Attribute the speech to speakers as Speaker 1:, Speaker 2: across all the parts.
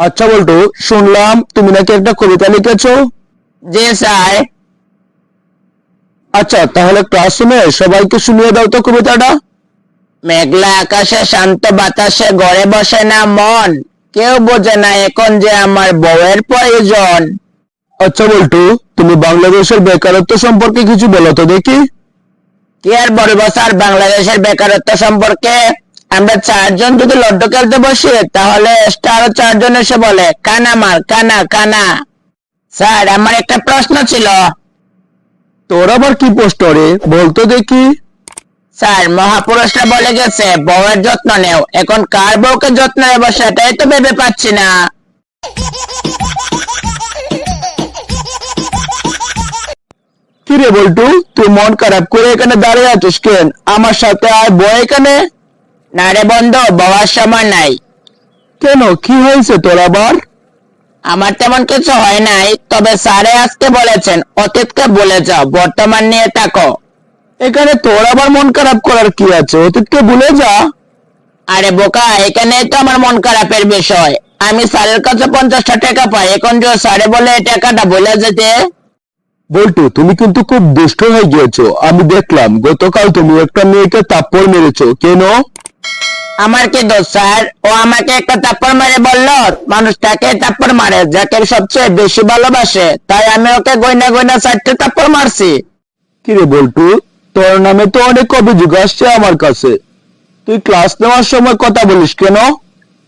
Speaker 1: আচ্ছা বল্টু শুনলাম তুমি নাকি একটা কবিতা লিখেছো।
Speaker 2: জি স্যার।
Speaker 1: আচ্ছা তাহলে ক্লাসরুমে সবাইকে শুনিয়ে দাও তো কবিতাটা।
Speaker 2: মেঘলা আকাশে শান্ত বাতাসে ঘরে বসে না মন। কেউ বোঝে না এখন যে আমার বউয়ের প্রয়োজন।
Speaker 1: আচ্ছা বল্টু তুমি বাংলাদেশের বেকারত্ব সম্পর্কে কিছু বলো তো দেখি।
Speaker 2: কি আর বলব স্যার বাংলাদেশের বেকারত্ব সম্পর্কে? আমরা চারজন যদি লড্ডু খেলতে বসি তাহলে আরও চারজন এসে বলে কানা মার কানা কানা। স্যার আমার একটা প্রশ্ন ছিল।
Speaker 1: তোর আবার কি পোস্ট রে? বলতো দেখি।
Speaker 2: স্যার মহাপুরুষরা বলে গেছে বউয়ের যত্ন নেও। এখন কার বউকে যত্ন নেব সেটাই তো ভেবে পাচ্ছি না।
Speaker 1: কি রে বল্টু তুই মন খারাপ করে এখানে দাঁড়িয়ে আছিস কেন? আমার সাথে আর বয় এখানে?
Speaker 2: না রে বন্ধু বউয়ার সময় নাই।
Speaker 1: কেন? কি হয়েছে তোর আবার?
Speaker 2: আমার তেমন কিছু হয় নাই তবে স্যারে আজকে বলেছেন অতীতকে ভুলে যাও বর্তমান নিয়ে থাকো।
Speaker 1: এখানে তোর আবার মন খারাপ করার কি আছে? অতীতকে ভুলে যা।
Speaker 2: আরে বোকা এখানে তো আমার মন খারাপের বিষয়। আমি স্যারের কাছে পঞ্চাশটা টাকা পাই এখন যে স্যারে বলে এই টাকাটা বলে যেতে?
Speaker 1: বল্টু তুমি কিন্তু খুব দুষ্ট হয়ে গিয়েছো। আমি দেখলাম গতকাল তুমি একটা মেয়েকে তাপ্পর মেরেছো। কেন?
Speaker 2: আমার কি দোষ স্যার? ও আমাকে একটা তাপ্পড় মারে বলল মানুষটাকে তাপ্পড় মারে যাকে সবচেয়ে বেশি ভালোবাসে। তাই আমি ওকে গয়না গয়না চারটে তাপ্পড় মারছি।
Speaker 1: কিরে বল্টু তোর নামে তো অনেক অভিযোগ আসছে আমার কাছে। তুই ক্লাস নেওয়ার সময় কথা বলিস কেন?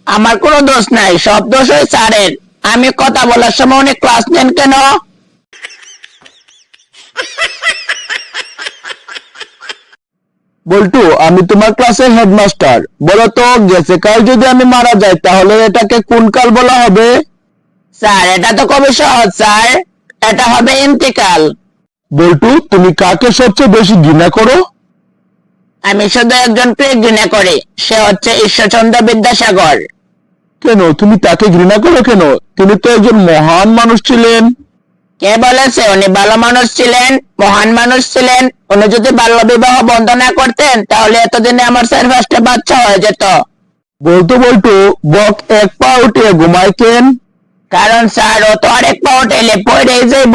Speaker 2: আমার কোনো দোষ নাই সব দোষ ওই স্যারের। আমি কথা বলার সময় উনি ক্লাস নেন কেন?
Speaker 1: বল্টু আমি তোমার ক্লাসের হেডমাস্টার বলো তো গেছে কাল যদি আমি মারা যাই তাহলে এটাকে কোন কাল বলা হবে?
Speaker 2: স্যার এটা তো খুবই সহজ স্যার? এটা হবে ইন্তিকাল।
Speaker 1: বল্টু তুমি কাকে সবচেয়ে বেশি ঘৃণা করো?
Speaker 2: আমি শুধু একজনকে ঘৃণা করি সে হচ্ছে ঈশ্বরচন্দ্র বিদ্যাসাগর।
Speaker 1: কেন? তুমি তাকে ঘৃণা করো কেন? তিনি তো একজন মহান মানুষ ছিলেন।
Speaker 2: কে বলেছে? উনি ভালো মানুষ ছিলেন মহান মানুষ ছিলেন। উনি যদি বাল্য বিবাহ বন্ধ না করতেন তাহলে এতদিনে আমার চার পাঁচটা বাচ্চা হয়ে যেত।
Speaker 1: বলতো বলতো বক এক পা উঠে ঘুমায় কেন
Speaker 2: কারণ স্যার ও তো আরেক পা উঠেলে পড়েই যাইব।